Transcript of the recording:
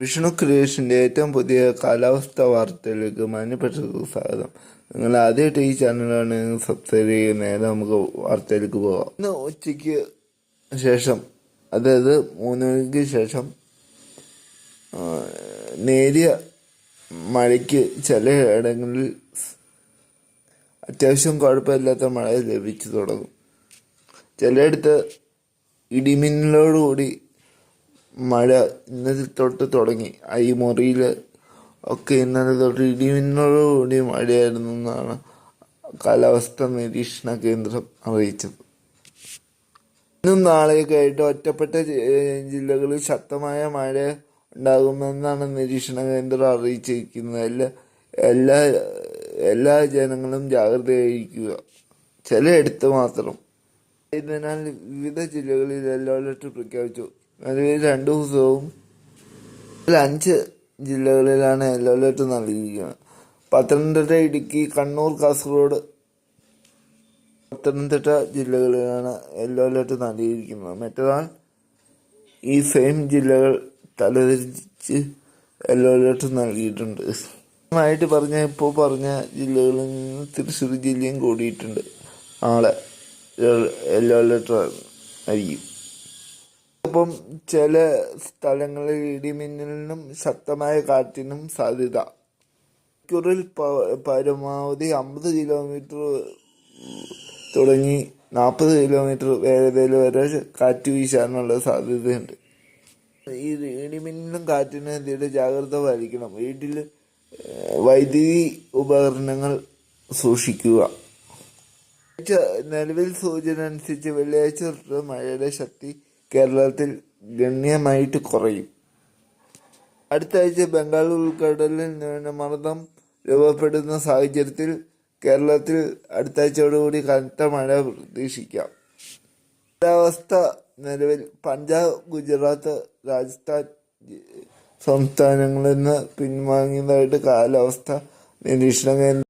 വിഷ്ണു ക്രിയേഷന്റെ ഏറ്റവും പുതിയ കാലാവസ്ഥ വാർത്തയിലേക്ക് മാന്യപ്പെട്ടവർക്ക് സ്വാഗതം. നിങ്ങൾ ആദ്യമായിട്ട് ഈ ചാനലാണ് സബ്സ്ക്രൈബ് ചെയ്യുന്ന നമുക്ക് വാർത്തയിലേക്ക് പോകാം. ഇന്ന് ഉച്ചയ്ക്ക് ശേഷം അതായത് മൂന്ന് മണിക്ക് ശേഷം നേരിയ മഴയ്ക്ക് ചില ഇടങ്ങളിൽ അത്യാവശ്യം കുഴപ്പമില്ലാത്ത മഴ ലഭിച്ചു തുടങ്ങും. ചിലയിടത്ത് ഇടിമിന്നലോടുകൂടി മഴ ഇന്നലെ തൊട്ട് തുടങ്ങി. ഈ മുറിയിൽ ഒക്കെ ഇന്നലെ തൊട്ട് ഇടിമിന്നലോടുകൂടി മഴയായിരുന്നു എന്നാണ് കാലാവസ്ഥ നിരീക്ഷണ കേന്ദ്രം അറിയിച്ചത്. ഇന്നും നാളെയൊക്കെ ആയിട്ട് ഒറ്റപ്പെട്ട ജില്ലകളിൽ ശക്തമായ മഴ ഉണ്ടാകുമെന്നാണ് നിരീക്ഷണ കേന്ദ്രം അറിയിച്ചിരിക്കുന്നത്. എല്ലാ എല്ലാ എല്ലാ ജനങ്ങളും ജാഗ്രതയായിരിക്കുക. ചിലയിടത്ത് മാത്രം. ഇതിനാൽ വിവിധ ജില്ലകളിൽ യെല്ലോ അലർട്ട് പ്രഖ്യാപിച്ചു. നിലവിൽ രണ്ടു ദിവസവും. അഞ്ച് ജില്ലകളിലാണ് യെല്ലോ അലർട്ട് നൽകിയിരിക്കുന്നത്. പത്തനംതിട്ട ഇടുക്കി കണ്ണൂർ കാസർഗോഡ് പത്തനംതിട്ട ജില്ലകളിലാണ് യെല്ലോ അലർട്ട് നൽകിയിരിക്കുന്നത്. മറ്റന്നാൾ ഈ സെയിം ജില്ലകൾ തലതിരിച്ച് യെല്ലോ അലർട്ട് നൽകിയിട്ടുണ്ട്. ആയിട്ട് പറഞ്ഞ ഇപ്പോൾ പറഞ്ഞ ജില്ലകളിൽ നിന്ന് തൃശ്ശൂർ ജില്ലയും കൂടിയിട്ടുണ്ട്. നാളെ യെല്ലോ അലർട്ട് ആയിരിക്കും. ഒപ്പം ചില സ്ഥലങ്ങളിൽ ഇടിമിന്നലിനും ശക്തമായ കാറ്റിനും സാധ്യത. മണിക്കൂറിൽ പരമാവധി അമ്പത് കിലോമീറ്റർ തുടങ്ങി നാൽപ്പത് കിലോമീറ്റർ വേഗതയിൽ വരെ കാറ്റ് വീശാനുള്ള സാധ്യതയുണ്ട്. ഈ ഇടിമിന്നലും കാറ്റിനും എന്തെങ്കിലും ജാഗ്രത പാലിക്കണം. വീട്ടിൽ വൈദ്യുതി ഉപകരണങ്ങൾ സൂക്ഷിക്കുക. നിലവിൽ സൂചന അനുസരിച്ച് വെള്ളിയാഴ്ച മഴയുടെ ശക്തി കേരളത്തിൽ ഗണ്യമായിട്ട് കുറയും. അടുത്ത ആഴ്ച ബംഗാൾ ഉൾക്കടലിൽ ന്യൂനമർദ്ദം രൂപപ്പെടുന്ന സാഹചര്യത്തിൽ കേരളത്തിൽ അടുത്ത ആഴ്ചയോടുകൂടി കനത്ത മഴ പ്രതീക്ഷിക്കാം. കാലാവസ്ഥ നിലവിൽ പഞ്ചാബ് ഗുജറാത്ത് രാജസ്ഥാൻ സംസ്ഥാനങ്ങളിൽ നിന്ന് പിൻവാങ്ങിയതായിട്ട് കാലാവസ്ഥ നിരീക്ഷണ കേന്ദ്രം